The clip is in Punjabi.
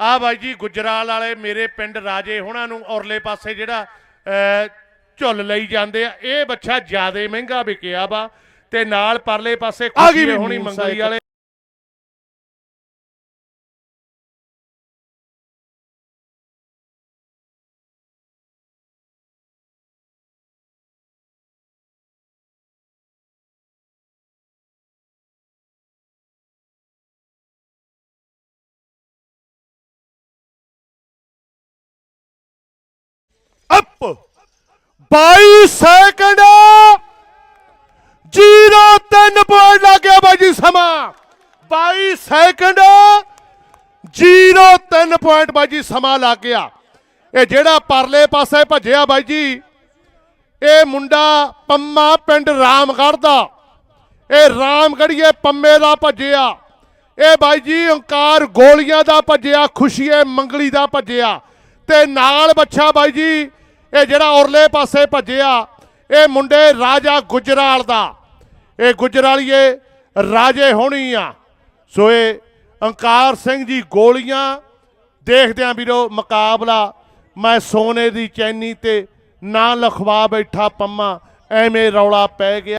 ਆ ਬਾਈ ਜੀ ਗੁਜਰਾਲ ਵਾਲੇ ਮੇਰੇ ਪਿੰਡ ਰਾਜੇ ਹੁਣਾਂ ਨੂੰ ਔਰਲੇ ਪਾਸੇ ਜਿਹੜਾ ਝੁੱਲ ਲਈ ਜਾਂਦੇ ਆ ਇਹ ਬੱਚਾ ਜਿਆਦੇ ਮਹਿੰਗਾ ਵਿਕਿਆ ਵਾ ਤੇ ਨਾਲ ਪਰਲੇ ਪਾਸੇ ਖੁਸ਼ੀ ਵੀ ਹੋਣੀ ਇੱਕ। ਵਾਲੇ ਅਪ 22 ਸੈਕਿੰਡ। 03 ਪੁਆਇੰਟ ਲੱਗ ਬਾਈ ਜੀ ਸਮਾਂ। 22 ਸੈਕਿੰਡ। 03 ਪੁਆਇੰਟ ਬਾਈ ਜੀ ਸਮਾਂ ਲੱਗ ਗਿਆ। ਇਹ ਜਿਹੜਾ ਪਰਲੇ ਪਾਸੇ ਭੱਜਿਆ ਬਾਈ ਜੀ, ਇਹ ਮੁੰਡਾ ਪੰਮਾ ਪਿੰਡ ਰਾਮਗੜ੍ਹ ਦਾ। ਇਹ ਰਾਮਗੜੀਏ ਪੰਮੇ ਦਾ ਭੱਜਿਆ। ਇਹ ਬਾਈ ਜੀ ਓਂਕਾਰ ਗੋਲੀਆਂ ਦਾ ਭੱਜਿਆ, ਖੁਸ਼ੀਏ ਮੰਗਲੀ ਦਾ ਭੱਜਿਆ। ਤੇ ਨਾਲ ਬੱਚਾ ਬਾਈ ਜੀ ਇਹ ਜਿਹੜਾ ਔਰਲੇ ਪਾਸੇ ਭੱਜਿਆ, ਇਹ ਮੁੰਡੇ ਰਾਜਾ ਗੁਜਰਾਲ ਦਾ। ਇਹ ਗੁਜਰਾਲੀਏ ਰਾਜੇ ਹੋਣੀ ਆ। ਸੋ ਇਹ ਓਂਕਾਰ ਸਿੰਘ ਜੀ ਗੋਲੀਆਂ ਦੇਖਦਿਆਂ ਵੀਰੋ ਮੁਕਾਬਲਾ, ਮੈਂ ਸੋਨੇ ਦੀ ਚੈਨੀ ਤੇ ਨਾ ਲਖਵਾ ਬੈਠਾ ਪੰਮਾ, ਐਵੇਂ ਰੌਲਾ ਪੈ ਗਿਆ।